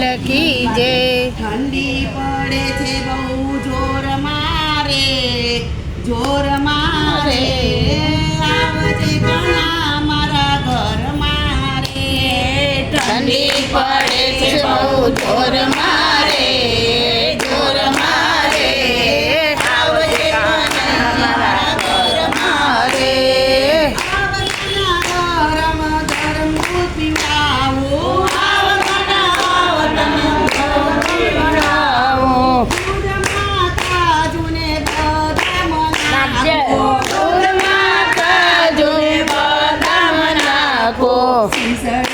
લખી જે ઠંડી પડે છે બહુ જોર મારે જોર મારે. આવજે ઘણા મારા ઘર મારે. ઠંડી પડે છે બહુ જોર મારે. Oh.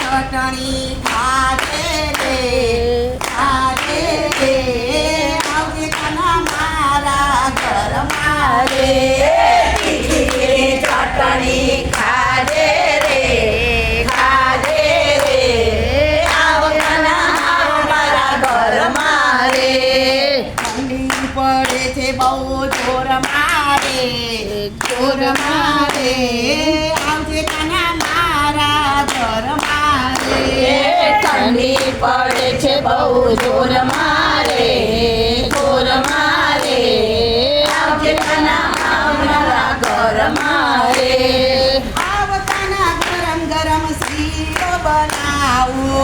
ચટણી ખા. બહુ જોર મારે જોર મારે આવજે કાના મારા જોર મારે. ઠંડી પડે છે બહુ જોર મારે જોર મારે. આવજે કાના મારા ઘર મારે. આવતાના ગરમ ગરમ શીરો બનાવું.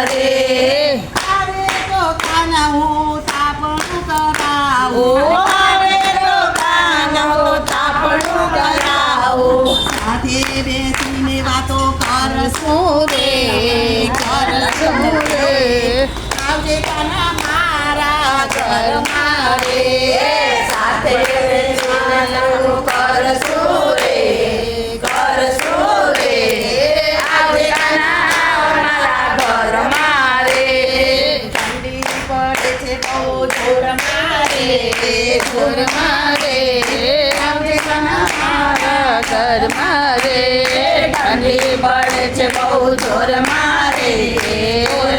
તારે તારે તો કાના હું તાપણું કરાવું. તારે તો કાના હું તાપણું કરાવું. સાથે બેસીને વાતો કરશું રે કરશું. છે બહુ જોર મારે જોર મારે. મારા ઘર મારે. ઠંડી પડે છે બહુ જોર મારે.